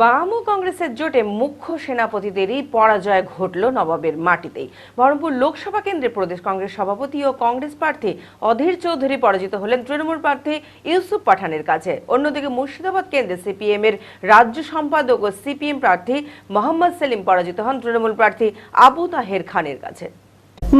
বাম ও কংগ্রেসের জোটে মুখ্য সেনাপতিদেরই পরাজয় ঘটল নবাবের মাটিতেই। বহরমপুর লোকসভা কেন্দ্রে প্রদেশ কংগ্রেস সভাপতি ও কংগ্রেস প্রার্থী অধীর চৌধুরী পরাজিত হলেন তৃণমূল প্রার্থী ইউসুফ পাঠানের কাছে। অন্যদিকে মুর্শিদাবাদ কেন্দ্রে সিপিএম এর রাজ্য সম্পাদক ও সিপিএম প্রার্থী মোহাম্মদ সেলিম পরাজিত হন তৃণমূল প্রার্থী আবু তাহের খানের কাছে।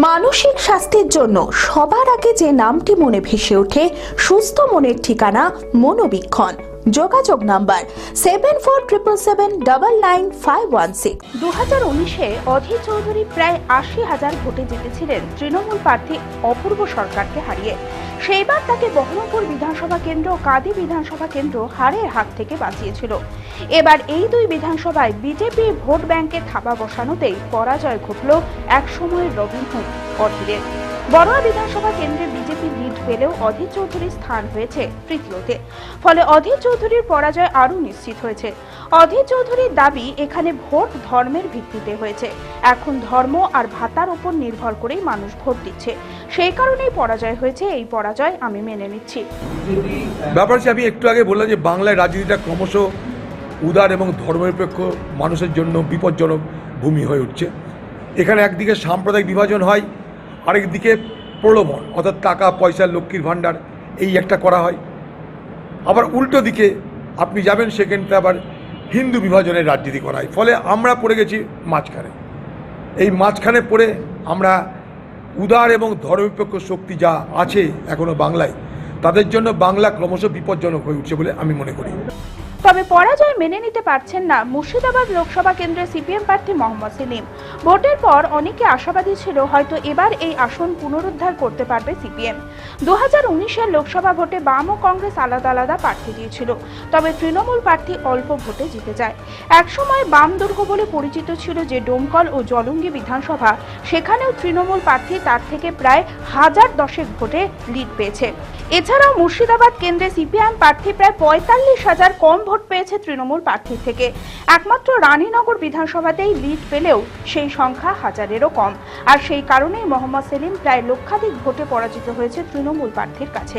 মানসিক স্বাস্থ্যের জন্য সবার আগে যে নামটি মনে ভেসে ওঠে, সুস্থ মনের ঠিকানা মনোবীক্ষণ। যোগাযোগ number seven four triple seven double nine five one six. দু হাজার উনিশে অধীর চৌধুরী প্রায় আশি হাজার ভোটে জিতেছিলেন তৃণমূল প্রার্থী অপূর্ব সরকারকে হারিয়ে। সেইবার তাকে বহরমপুর বিধানসভা কেন্দ্র কাদি বিধানসভা কেন্দ্র হারের হাত থেকে বাঁচিয়েছিল। এবার এই দুই বিধানসভায় বিজেপি ভোট ব্যাংকে থাবা বসানোতেই পরাজয় ঘটল এক সময়ের রবিনহুড অধীরের বড়ুয়া বিধানসভা কেন্দ্রে বিজেপি লিড পেলেও অধীর চৌধুরীর স্থান হয়েছে তৃতীয়তে ফলে অধীর চৌধুরীর পরাজয় আরও নিশ্চিত হয়েছে। অধীর চৌধুরীর দাবি এখানে ভোট ধর্মের ভিত্তিতে হয়েছে। এখন ধর্ম আর ভাতার উপর নির্ভর করেই মানুষ ভোট দিচ্ছে। সেই কারণেই পরাজয় হয়েছে, এই পরাজয় আমি মেনে নিচ্ছি। ব্যাপার আমি একটু আগে বললাম যে, বাংলায় রাজনীতিটা ক্রমশ উদার এবং ধর্মনিরপেক্ষ মানুষের জন্য বিপজ্জনক ভূমি হয়ে উঠছে। এখানে একদিকে সাম্প্রদায়িক বিভাজন হয় আরেকদিকে প্রলোভন, অর্থাৎ টাকা, পয়সা, লক্ষ্মীর ভাণ্ডার, এই একটা করা হয়। আবার উল্টো দিকে আপনি যাবেন সেখানটা আবার হিন্দু বিভাজনের রাজনীতি করা হয়। ফলে আমরা পড়ে গেছি মাঝখানে। এই মাঝখানে পড়ে আমরা উদার এবং ধর্মনিরপেক্ষ শক্তি যা আছে এখনও বাংলায়, তাদের জন্য বাংলা ক্রমশ বিপজ্জনক হয়ে উঠছে বলে আমি মনে করি। তবে পরাজয় মেনে নিতে পারছেন না মুর্শিদাবাদ লোকসভা কেন্দ্রের সিপিএম প্রার্থী মোহাম্মদ সেলিম। ভোটের পর অনেকে আশাবাদী ছিল হয়তো এবার এই আসন পুনরুদ্ধার করতে পারবে সিপিএম। দু হাজার লোকসভা ভোটে বাম ও কংগ্রেস আলাদা আলাদা প্রার্থী দিয়েছিল, তবে তৃণমূল প্রার্থী অল্প ভোটে জিতে যায়। একসময় বাম দুর্গ বলে পরিচিত ছিল যে ডোমকল ও জলঙ্গি বিধানসভা, সেখানেও তৃণমূল প্রার্থী তার থেকে প্রায় হাজার দশেক ভোটে লিড পেয়েছে। এছাড়াও মুর্শিদাবাদ কেন্দ্রে সিপিএম প্রার্থী প্রায় পঁয়তাল্লিশ হাজার কম ভোট পেয়েছে তৃণমূল প্রার্থীর থেকে। একমাত্র রানীনগর বিধানসভাতেই লিড পেলেও সেই সংখ্যা হাজারেরও কম। আর সেই কারণেই মোহাম্মদ সেলিম প্রায় লক্ষাধিক ভোটে পরাজিত হয়েছে তৃণমূল প্রার্থীর কাছে।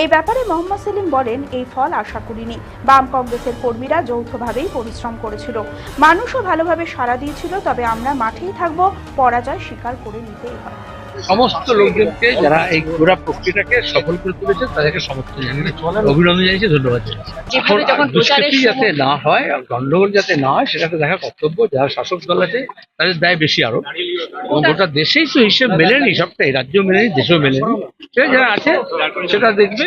এই ব্যাপারে মোহাম্মদ সেলিম বলেন, এই ফল আশা করিনি। বাম কংগ্রেসের কর্মীরা যৌথভাবেই পরিশ্রম করেছিল। মানুষও ভালোভাবে সাড়া দিয়েছিল, তবে আমরা মাঠেই থাকব, পরাজয় স্বীকার করে নিতেই হয় সমস্ত লোকজনকে যারা এই পুরা প্রক্রিয়াটাকে সফল করে তুলেছে তাদেরকে সমর্থন জানিয়ে অভিনন্দন জানিয়েছি ধন্যবাদ দুষ্কৃতি যাতে না হয় আর গন্ডগোল যাতে না হয় সেটাকে দেখা কর্তব্য যারা শাসক দল আছে তাদের দায় বেশি আরও। এবং গোটা দেশেই তো হিসেব মেলেনি সবটাই রাজ্য মেলেনি দেশেও মেলেনি। সেটা যারা আছে সেটা দেখবে।